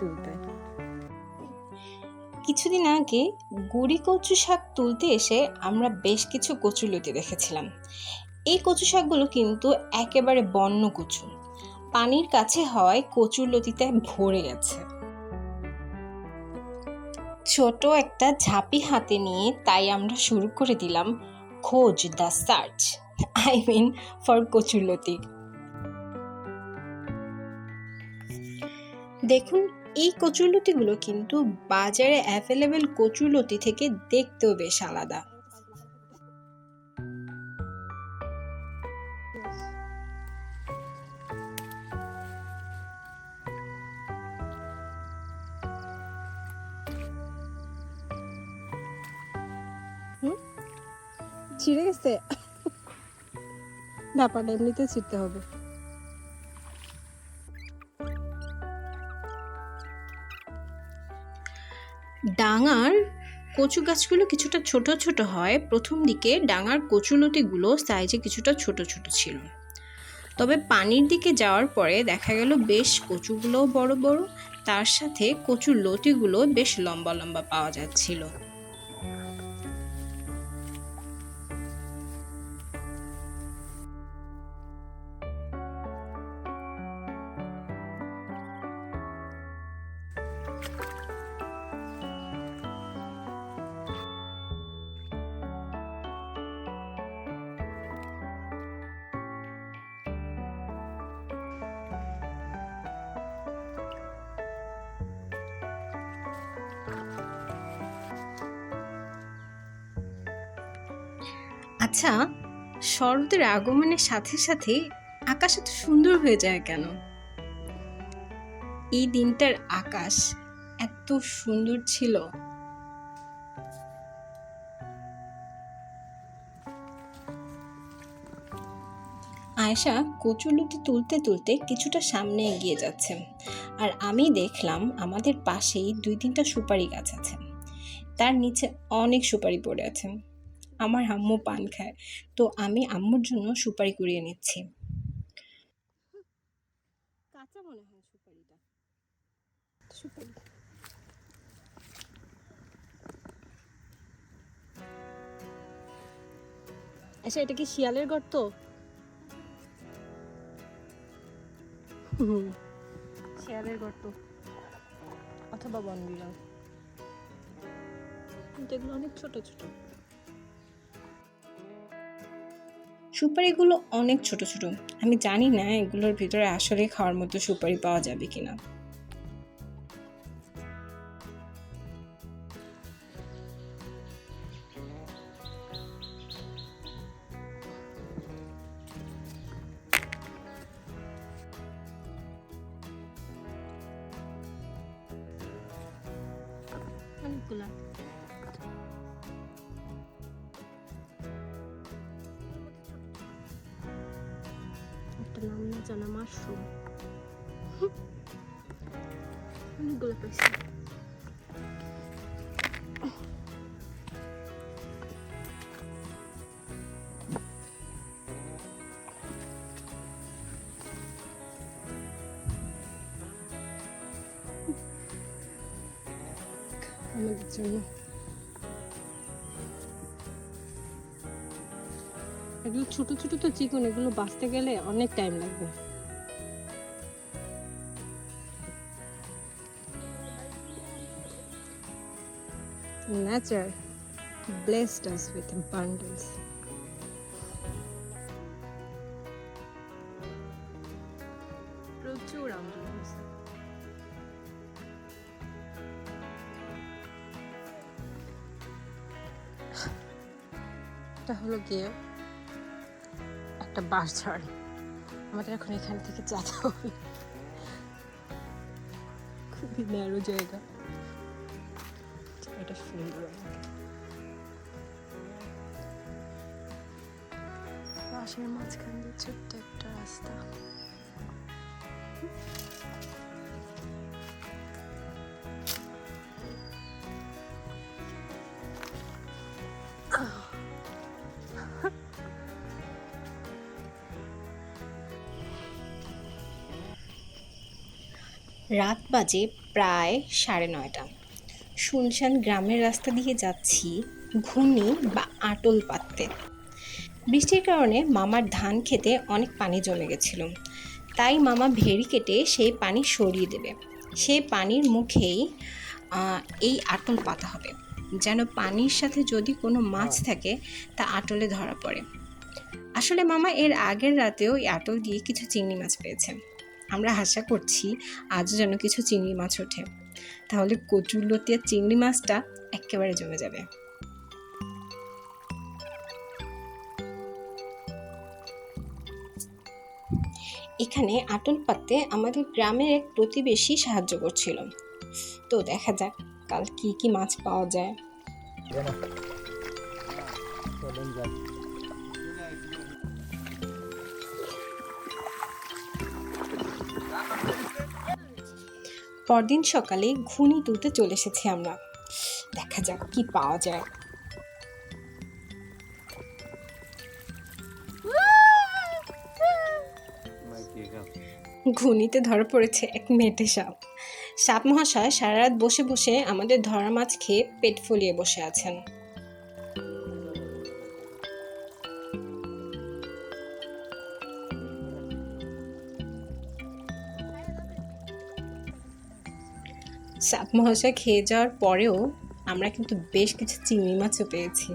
তুলতে। কিছুদিন আগে গুড়ি কচু শাক তুলতে এসে আমরা বেশ কিছু কচুলতি দেখেছিলাম। এই কচু শাকগুলো কিন্তু একেবারে বন্য কচু। পানির কাছে হওয়ায় কচুর লতিতে ভরে গেছে। ছোট একটা ঝাঁপি হাতে নিয়ে তাই আমরা শুরু করে দিলাম খোঁজ the search. I mean for কচুরলতি। দেখুন, এই কচুরলতিগুলো কিন্তু বাজারে অ্যাভেলেবেল কচুরলতি থেকে দেখতেও বেশ আলাদা। ছিঁড়ে গেছে? ব্যাপারটা এমনিতে ছিঁড়তে হবে। ডাঙার কচু গাছগুলো কিছুটা ছোট ছোট হয়। প্রথম দিকে ডাঙার কচুলতিগুলো সাইজে কিছুটা ছোট ছোট ছিল। তবে পানির দিকে যাওয়ার পরে দেখা গেল বেশ কচুগুলোও বড় বড়। তার সাথে কচুর লতিগুলো বেশ লম্বা লম্বা পাওয়া যাচ্ছিল। আচ্ছা শরতের আগমনের সাথে সাথে আকাশ এত সুন্দর হয়ে যায় কেন? এই দিনটার আকাশ এত সুন্দর ছিল। আয়েশা কচুলুতি তুলতে তুলতে কিছুটা সামনে এগিয়ে যাচ্ছে আর আমি দেখলাম আমাদের পাশেই দুই তিনটা সুপারি গাছ আছে। তার নিচে অনেক সুপারি পড়ে আছে। আমার আম্মু পান খায়। তো আমি আম্মুর জন্য সুপারি কুড়িয়ে নিচ্ছি। কাঁচা মনে হয় সুপারিটা। সুপারি। আচ্ছা এটা কি শিয়ালের গর্ত? শিয়ালের গর্ত। অথবা বন বিড়াল কিন্তু এগুলো অনেক ছোট ছোট। সুপারিগুলো অনেক ছোট ছোট। আমি জানি না এগুলোর ভিতরে আসলে খাওয়ার মতো সুপারি পাওয়া যাবে কিনা। একটা নাম না জানা মাশরুম অনেকগুলো পাইছি আমাদের জন্য এগুলো ছোট ছোট তো চিকন এগুলো বাঁচতে গেলে অনেক টাইম লাগবে Nature blessed us with abundance. প্রচুর এটা হলো গিয়ে একটা বাস ঝাড় আমাদের এখন এখান থেকে যেতে হবে। খুবই ন্যারো জায়গা। এটা সুন্দর বাসের মাঝখান দিয়ে ছোট্ট একটা রাস্তা। রাত বাজে প্রায় সাড়ে নয়টা। শুনশান গ্রামের রাস্তা দিয়ে যাচ্ছি ঘূর্ণি বা আটল পাততে। বৃষ্টির কারণে মামার ধান খেতে অনেক পানি জমে গেছিল। তাই মামা ভেড়ি কেটে সেই পানি সরিয়ে দেবে। সেই পানির মুখেই এই আটল পাতা হবে। যেন পানির সাথে যদি কোনো মাছ থাকে তা আটলে ধরা পড়ে। আসলে মামা এর আগের রাতেও এই আটল দিয়ে কিছু চিংড়ি মাছ পেয়েছে। আমরা আশা করছি আজও যেন কিছু চিংড়ি মাছ ওঠে। তাহলে কচুরলতিয়া চিংড়ি মাছটা একেবারে জমে যাবে। এখানে আটল পাততে আমাদের গ্রামের এক প্রতিবেশী সাহায্য করছিল। তো দেখা যাক, কাল কি কি মাছ পাওয়া যায়। পরদিন সকালে ঘুনি তুলতে চলে এসেছি আমরা। দেখা যাক কি পাওয়া যায়। ঘুনিতে ধরা পড়েছে এক মেটে সাপ। সাপ মহাশয় সারা রাত বসে বসে আমাদের ধরা মাছ খেয়ে পেট ফলিয়ে বসে আছেন। সাপ মহাশয় খেয়ে যাওয়ার পরেও আমরা কিন্তু বেশ কিছু চিংড়ি মাছও পেয়েছি।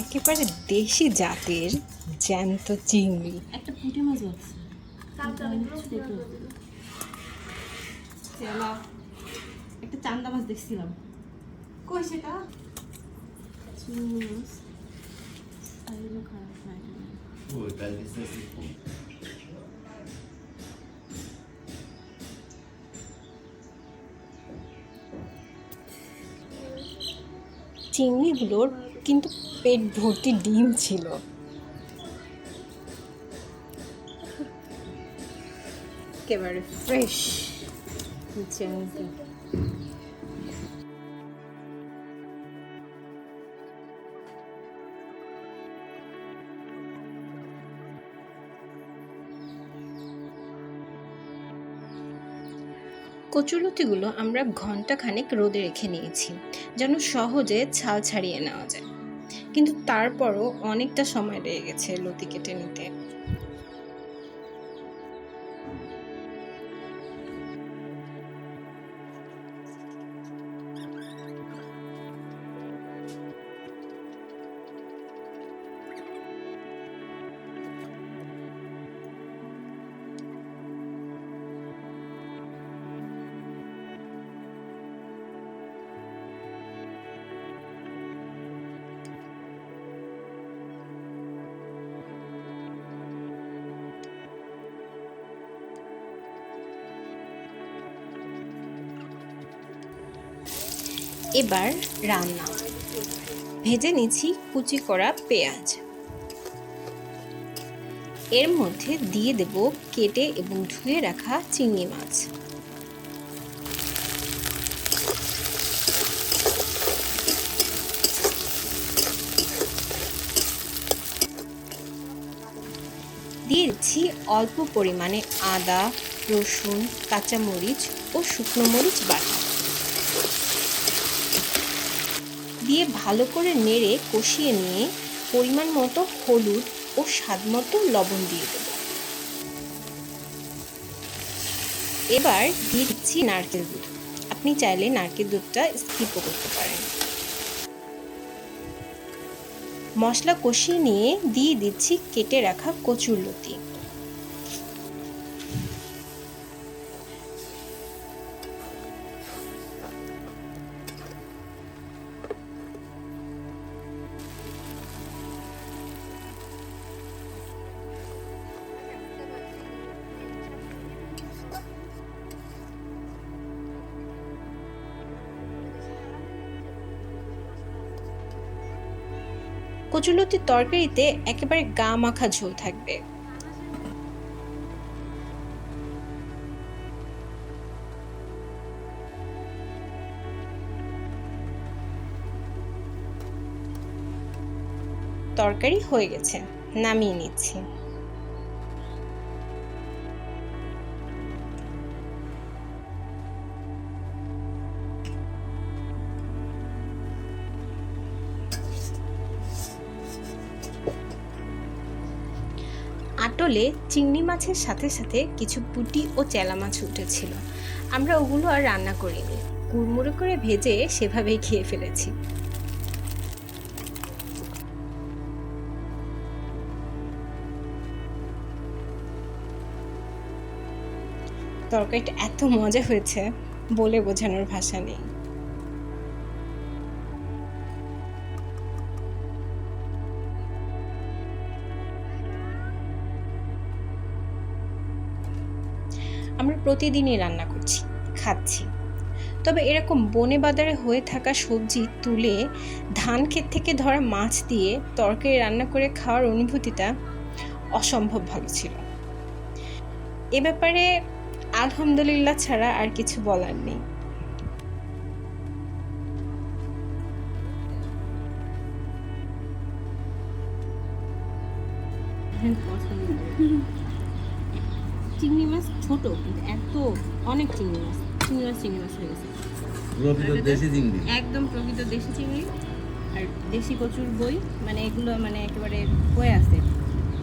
একেবারে দেশি জাতের জ্যান্ত চিংড়ি। একটা পুঁটি মাছ আছে। একটা চান্দা মাছ দেখছিলাম। কই সেটা? চিংড়ি licença চিংড়িগুলোর কিন্তু পেট ভর্তি ডিম ছিল। একেবারে ফ্রেশ জ্যান্ত কচুলতিগুলো আমরা ঘণ্টা খানেক রোদে রেখে নিয়েছি, যেন সহজে ছাল ছাড়িয়ে নেওয়া যায়। কিন্তু তারপরও অনেকটা সময় লেগে গেছে লতি কেটে নিতে এবার রান্না। ভেজে নিচ্ছি কুচি করা পেঁয়াজ। এর মধ্যে দিয়ে দেব কেটে এবং ধুয়ে রাখা চিংড়ি মাছ। দিয়ে দিচ্ছি অল্প পরিমাণে আদা, রসুন, কাঁচামরিচ ও শুকনো মরিচ বাটা। দিয়ে ভালো করে নেড়ে কষিয়ে নিয়ে পরিমাণ মতো হলুদ ও স্বাদ মতো লবণ দিয়ে দেব। এবার দিয়ে দিচ্ছি নারকেল দুধ। আপনি চাইলে নারকেল দুধটা স্কিপও করতে পারেন। মশলা কষিয়ে নিয়ে দিয়ে দিচ্ছি কেটে রাখা কচুর লতি। কচুলতির তরকারিতে একেবারে গা মাখা ঝোল থাকবে। তরকারি হয়ে গেছে নামিয়ে নিচ্ছি। আটলে চিংড়ি মাছের সাথে সাথে কিছু পুঁটি ও চেলা মাছ উঠেছিল। আমরা ওগুলো আর রান্না করিনি। কুড়মুড়ো করে ভেজে সেভাবেই খেয়ে ফেলেছি। তরকারিটা এত মজা হয়েছে বলে বোঝানোর ভাষা নেই। আমরা প্রতিদিনই রান্না করছি, খাচ্ছি। তবে এরকম বনে বাজারে হয়ে থাকা সবজি তুলে ধান ক্ষেত থেকে ধরা মাছ দিয়ে তরকারি রান্না করে খাওয়ার অনুভূতিটা অসম্ভব ভালো ছিল। এ ব্যাপারে আলহামদুলিল্লাহ ছাড়া আর কিছু বলার নেই। চিংড়ি মাছ ছোট কিন্তু এত অনেক চিংড়ি মাছ চিংড়ি মাছ চিংড়ি মাছ হয়ে গেছে। প্রকৃত দেশি চিংড়ি। একদম প্রকৃত দেশি চিংড়ি আর দেশি কচুর বই মানে এগুলো মানে একেবারে হয়ে আছে।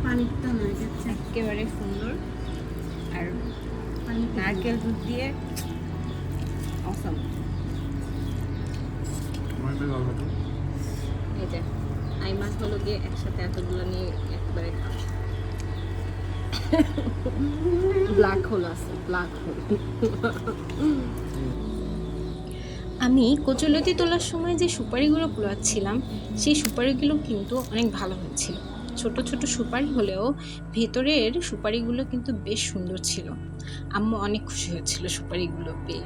পানিটা নয় যাচ্ছে একেবারে সুন্দর। আর পানি নারকেল দুধ দিয়ে অসম এই যে আই মাছগুলো দিয়ে একসাথে এতগুলো নিয়ে একবারে ব্ল্যাক হোল আছে ব্ল্যাক হোল আমি কচুলতি তোলার সময় যে সুপারিগুলো কুড়াচ্ছিলাম সেই সুপারিগুলো কিন্তু অনেক ভালো হয়েছিল। ছোট ছোট সুপারি হলেও ভেতরের সুপারিগুলো কিন্তু বেশ সুন্দর ছিল। আম্মু অনেক খুশি হয়েছিল সুপারিগুলো পেয়ে।